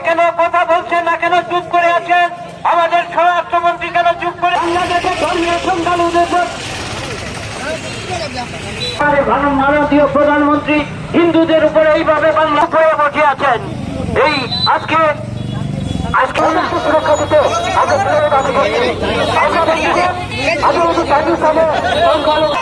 কেন কথা বলছেন না কেন চুপ করে আছেন? আমাদের স্বরাষ্ট্রমন্ত্রী কেন চুপ করে বাংলাদেশের ভারতীয় প্রধানমন্ত্রী হিন্দুদের উপরে এইভাবে বাংলা হয়ে বসে আছেন। এই আজকে আমাদেরকে সুরক্ষা দিতে আমরা দাবি করছি। আমরা দেখছি যে আগামী পাকিস্তানে সংখ্যালঘু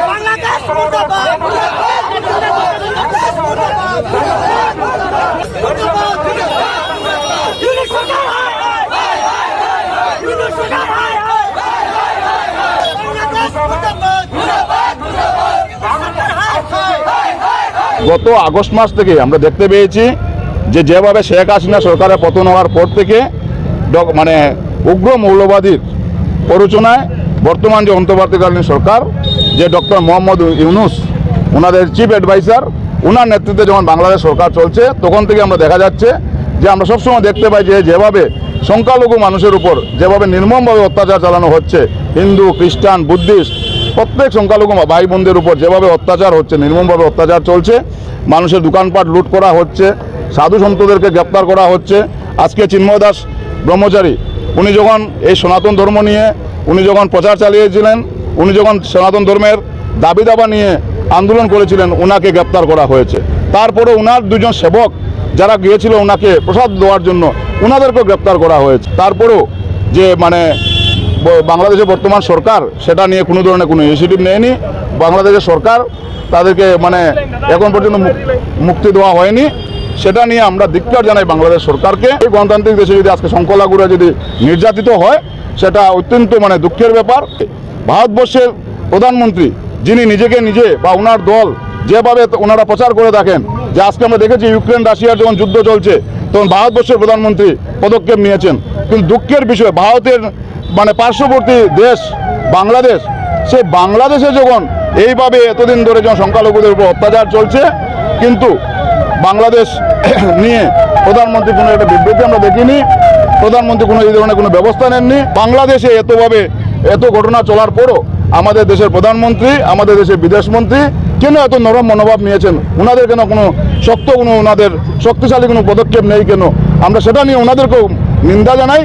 বাংলাদেশ মুর্দাবাদ বাংলাদেশ মুর্দাবাদ মুর্দাবাদ ইউনিট সরকার হায় হায় হায় ইউনিট সরকার হায় হায় বাংলাদেশ মুর্দাবাদ মুর্দাবাদ মুর্দাবাদ সরকার হায় হায় গত আগস্ট মাস থেকে আমরা দেখতে পেয়েছি যে যেভাবে শেখ হাসিনা সরকারের পতন হওয়ার পর থেকে মানে উগ্র মৌলবাদীর প্ররোচনায় বর্তমান যে অন্তর্বর্তীকালীন সরকার, যে ডক্টর মোহাম্মদ ইউনুস ওনাদের চিফ অ্যাডভাইসার ওনার নেতৃত্বে যখন বাংলাদেশ সরকার চলছে, তখন থেকে আমরা দেখা যাচ্ছে যে আমরা সবসময় দেখতে পাই যে যেভাবে সংখ্যালঘু মানুষের উপর যেভাবে নির্মমভাবে অত্যাচার চালানো হচ্ছে, হিন্দু, খ্রিস্টান, বুদ্ধিস্ট প্রত্যেক সংখ্যালঘু ভাই বোনদের উপর যেভাবে অত্যাচার হচ্ছে, নির্মমভাবে অত্যাচার চলছে, মানুষের দোকানপাট লুট করা হচ্ছে, সাধু সন্তদেরকে গ্রেপ্তার করা হচ্ছে। আজকে চিন্ময় দাস ব্রহ্মচারী, উনি যখন এই সনাতন ধর্ম নিয়ে, উনি যখন প্রচার চালিয়েছিলেন, উনি যখন সনাতন ধর্মের দাবি দাবা নিয়ে আন্দোলন করেছিলেন ওনাকে গ্রেপ্তার করা হয়েছে। তারপরে ওনার দুজন সেবক যারা গিয়েছিল ওনাকে প্রসাদ দেওয়ার জন্য ওনাদেরকেও গ্রেপ্তার করা হয়েছে। তারপরেও যে মানে ব- বাংলাদেশের বর্তমান সরকার, সেটা নিয়ে কোনো ধরনের কোনো ইনিশিয়েটিভ নেয়নি। বাংলাদেশের সরকার তাদেরকে মানে এখন পর্যন্ত মুক্তি দেওয়া হয়নি। সেটা নিয়ে আমরা ধিক্কার জানাই বাংলাদেশ সরকারকে। এই গণতান্ত্রিক দেশে যদি আজকে সংখ্যালঘুরা যদি নির্যাতিত হয়, সেটা অত্যন্ত মানে দুঃখের ব্যাপার। ভারতবর্ষের প্রধানমন্ত্রী, যিনি নিজেকে নিজে বা ওনার দল যেভাবে ওনারা প্রচার করে থাকেন, যে আজকে আমরা দেখেছি ইউক্রেন, রাশিয়ার যখন যুদ্ধ চলছে, তখন ভারতবর্ষের প্রধানমন্ত্রী পদক্ষেপ নিয়েছেন। কিন্তু দুঃখের বিষয়, ভারতের মানে পার্শ্ববর্তী দেশ বাংলাদেশ সেই বাংলাদেশে যখন এইভাবে এতদিন ধরে যখন সংখ্যালঘুদের উপর অত্যাচার চলছে, কিন্তু বাংলাদেশ নিয়ে প্রধানমন্ত্রী কোনো একটা বিবৃতি আমরা দেখিনি, প্রধানমন্ত্রী কোনো এই ধরনের কোনো ব্যবস্থা নেননি। বাংলাদেশে এতভাবে এত ঘটনা চলার পরও আমাদের দেশের প্রধানমন্ত্রী, আমাদের দেশের বিদেশমন্ত্রী কেন এত নরম মনোভাব নিয়েছেন? ওনাদের কেন কোনো শক্ত কোনো ওনাদের শক্তিশালী কোনো পদক্ষেপ নেই কেন? আমরা সেটা নিয়ে ওনাদেরকেও নিন্দা জানাই।